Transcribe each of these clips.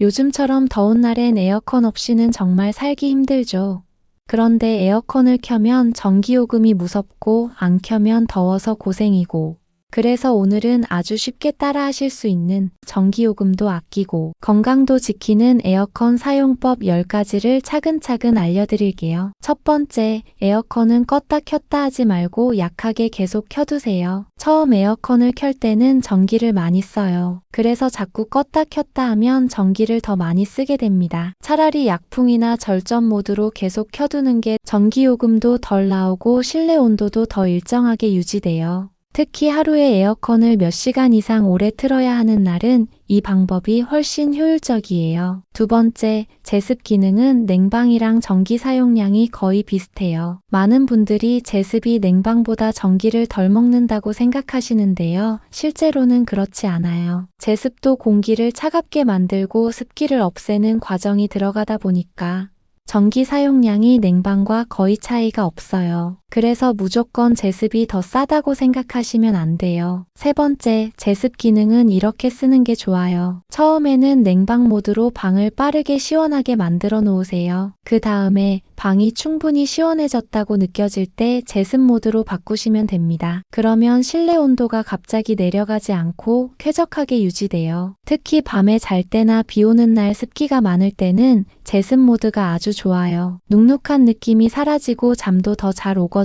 요즘처럼 더운 날엔 에어컨 없이는 정말 살기 힘들죠. 그런데 에어컨을 켜면 전기요금이 무섭고 안 켜면 더워서 고생이고 그래서 오늘은 아주 쉽게 따라 하실 수 있는 전기요금도 아끼고 건강도 지키는 에어컨 사용법 10가지를 차근차근 알려드릴게요. 첫 번째, 에어컨은 껐다 켰다 하지 말고 약하게 계속 켜두세요. 처음 에어컨을 켤 때는 전기를 많이 써요. 그래서 자꾸 껐다 켰다 하면 전기를 더 많이 쓰게 됩니다. 차라리 약풍이나 절전 모드로 계속 켜두는 게 전기요금도 덜 나오고 실내 온도도 더 일정하게 유지돼요. 특히 하루에 에어컨을 몇 시간 이상 오래 틀어야 하는 날은 이 방법이 훨씬 효율적이에요. 두 번째, 제습 기능은 냉방이랑 전기 사용량이 거의 비슷해요. 많은 분들이 제습이 냉방보다 전기를 덜 먹는다고 생각하시는데요. 실제로는 그렇지 않아요. 제습도 공기를 차갑게 만들고 습기를 없애는 과정이 들어가다 보니까 전기 사용량이 냉방과 거의 차이가 없어요. 그래서 무조건 제습이 더 싸다고 생각하시면 안 돼요. 세 번째, 제습 기능은 이렇게 쓰는 게 좋아요. 처음에는 냉방 모드로 방을 빠르게 시원하게 만들어 놓으세요. 그 다음에 방이 충분히 시원해졌다고 느껴질 때 제습 모드로 바꾸시면 됩니다. 그러면 실내 온도가 갑자기 내려가지 않고 쾌적하게 유지돼요. 특히 밤에 잘 때나 비 오는 날 습기가 많을 때는 제습 모드가 아주 좋아요. 눅눅한 느낌이 사라지고 잠도 더 잘 오거든요.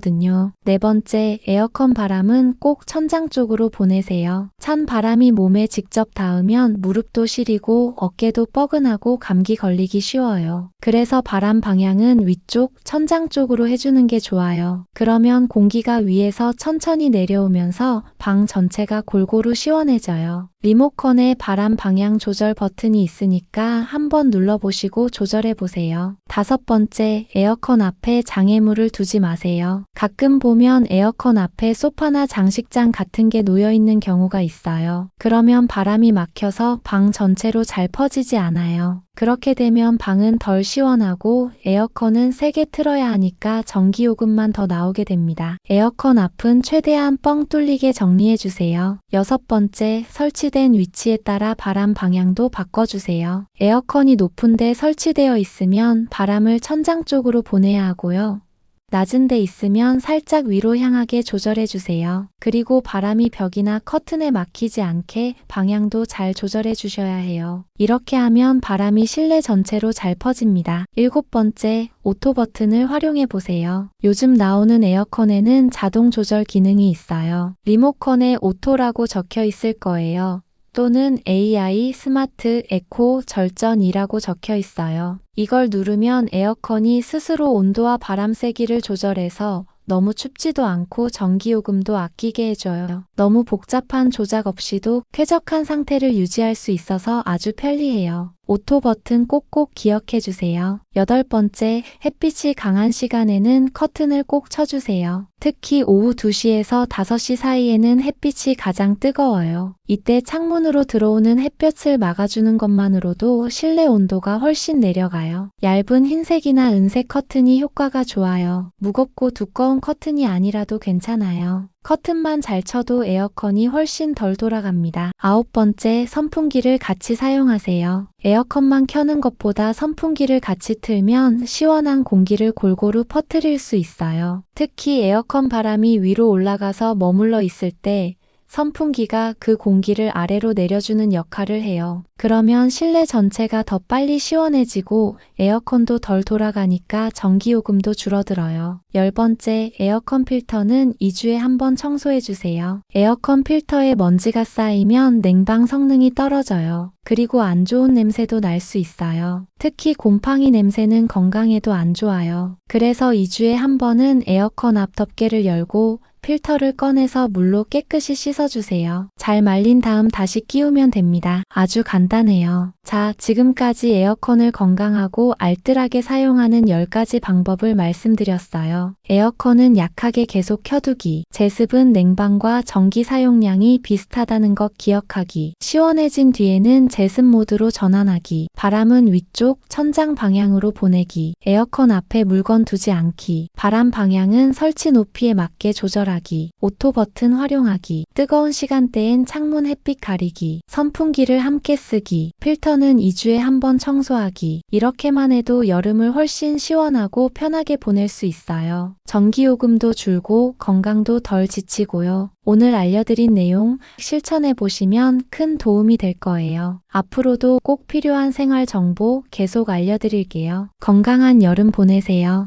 네 번째, 에어컨 바람은 꼭 천장 쪽으로 보내세요. 찬 바람이 몸에 직접 닿으면 무릎도 시리고 어깨도 뻐근하고 감기 걸리기 쉬워요. 그래서 바람 방향은 위쪽, 천장 쪽으로 해주는 게 좋아요. 그러면 공기가 위에서 천천히 내려오면서 방 전체가 골고루 시원해져요. 리모컨에 바람 방향 조절 버튼이 있으니까 한번 눌러보시고 조절해 보세요. 다섯 번째, 에어컨 앞에 장애물을 두지 마세요. 가끔 보면 에어컨 앞에 소파나 장식장 같은 게 놓여 있는 경우가 있어요. 그러면 바람이 막혀서 방 전체로 잘 퍼지지 않아요. 그렇게 되면 방은 덜 시원하고 에어컨은 세게 틀어야 하니까 전기요금만 더 나오게 됩니다. 에어컨 앞은 최대한 뻥 뚫리게 정리해 주세요. 여섯 번째, 설치된 위치에 따라 바람 방향도 바꿔주세요. 에어컨이 높은데 설치되어 있으면 바람을 천장 쪽으로 보내야 하고요. 낮은 데 있으면 살짝 위로 향하게 조절해 주세요. 그리고 바람이 벽이나 커튼에 막히지 않게 방향도 잘 조절해 주셔야 해요. 이렇게 하면 바람이 실내 전체로 잘 퍼집니다. 일곱 번째, 오토 버튼을 활용해 보세요. 요즘 나오는 에어컨에는 자동 조절 기능이 있어요. 리모컨에 오토라고 적혀 있을 거예요. 또는 AI 스마트 에코 절전이라고 적혀 있어요. 이걸 누르면 에어컨이 스스로 온도와 바람 세기를 조절해서 너무 춥지도 않고 전기요금도 아끼게 해줘요. 너무 복잡한 조작 없이도 쾌적한 상태를 유지할 수 있어서 아주 편리해요. 오토 버튼 꼭꼭 기억해 주세요. 여덟 번째, 햇빛이 강한 시간에는 커튼을 꼭 쳐주세요. 특히 오후 2시에서 5시 사이에는 햇빛이 가장 뜨거워요. 이때 창문으로 들어오는 햇볕을 막아주는 것만으로도 실내 온도가 훨씬 내려가요. 얇은 흰색이나 은색 커튼이 효과가 좋아요. 무겁고 두꺼운 커튼이 아니라도 괜찮아요. 커튼만 잘 쳐도 에어컨이 훨씬 덜 돌아갑니다. 아홉 번째, 선풍기를 같이 사용하세요. 에어컨만 켜는 것보다 선풍기를 같이 틀면 시원한 공기를 골고루 퍼뜨릴 수 있어요. 특히 에어컨 바람이 위로 올라가서 머물러 있을 때 선풍기가 그 공기를 아래로 내려주는 역할을 해요. 그러면 실내 전체가 더 빨리 시원해지고 에어컨도 덜 돌아가니까 전기요금도 줄어들어요. 열 번째, 에어컨 필터는 2주에 한 번 청소해주세요. 에어컨 필터에 먼지가 쌓이면 냉방 성능이 떨어져요. 그리고 안 좋은 냄새도 날 수 있어요. 특히 곰팡이 냄새는 건강에도 안 좋아요. 그래서 2주에 한 번은 에어컨 앞 덮개를 열고 필터를 꺼내서 물로 깨끗이 씻어주세요. 잘 말린 다음 다시 끼우면 됩니다. 아주 간단해요. 자, 지금까지 에어컨을 건강하고 알뜰하게 사용하는 10가지 방법을 말씀드렸어요. 에어컨은 약하게 계속 켜두기, 제습은 냉방과 전기 사용량이 비슷하다는 것 기억하기, 시원해진 뒤에는 제습 모드로 전환하기, 바람은 위쪽 천장 방향으로 보내기, 에어컨 앞에 물건 두지 않기, 바람 방향은 설치 높이에 맞게 조절하기, 오토 버튼 활용하기, 뜨거운 시간대엔 창문 햇빛 가리기, 선풍기를 함께 쓰기, 필터는 2주에 한 번 청소하기. 이렇게만 해도 여름을 훨씬 시원하고 편하게 보낼 수 있어요. 전기요금도 줄고 건강도 덜 지치고요. 오늘 알려드린 내용 실천해 보시면 큰 도움이 될 거예요. 앞으로도 꼭 필요한 생활 정보 계속 알려드릴게요. 건강한 여름 보내세요.